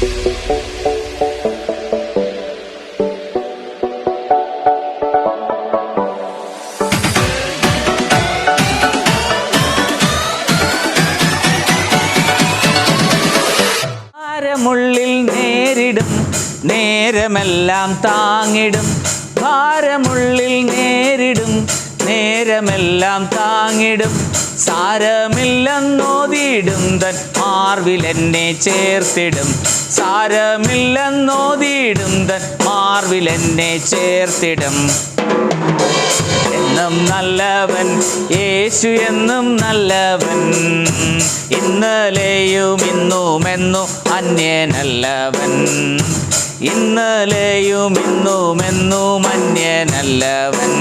ഭാരമുള്ളിൽ നേരിടും നേരമെല്ലാം താങ്ങിടും. ഭാരമുള്ളിൽ നേരിടും. നേരമെല്ലാം താങ്ങിടും. സാരമില്ലെന്നോതിയിടും. തൻ മാർവിൽ എന്നെ ചേർത്തിടും. സാരമില്ലെന്നോതിയിടും. തൻ മാർവിൽ എന്നെ ചേർത്തിടും. എന്നും നല്ലവൻ യേശു എന്നും നല്ലവൻ. ഇന്നലെയും ഇന്നും എന്നും അന്യനല്ലവൻ ഇന്നലെയും ഇന്നുമെന്നും അന്യനല്ലവൻ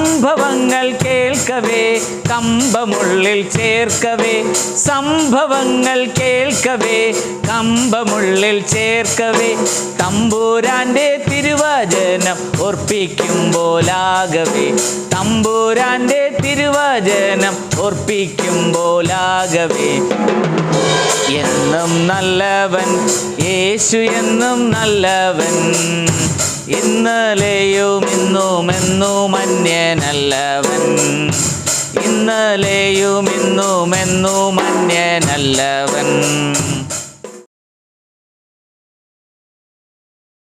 സംഭവങ്ങൾ കേൾക്കവേ കമ്പമുള്ളിൽ ചേർക്കവേ. സംഭവങ്ങൾ കേൾക്കവേ കമ്പമുള്ളിൽ ചേർക്കവേ. തമ്പൂരാന്റെ തിരുവചനം ഓർപ്പിക്കുമ്പോലാകവേ. തമ്പൂരാന്റെ തിരുവചനം ഓർപ്പിക്കുമ്പോലാകവേ. എന്നും നല്ലവൻ യേശു എന്നും നല്ലവൻ. ഇന്നലെയും ഇന്നും എന്നും അന്യനല്ലവൻ. ഇന്നലെയും ഇന്നും എന്നും അന്യനല്ലവൻ.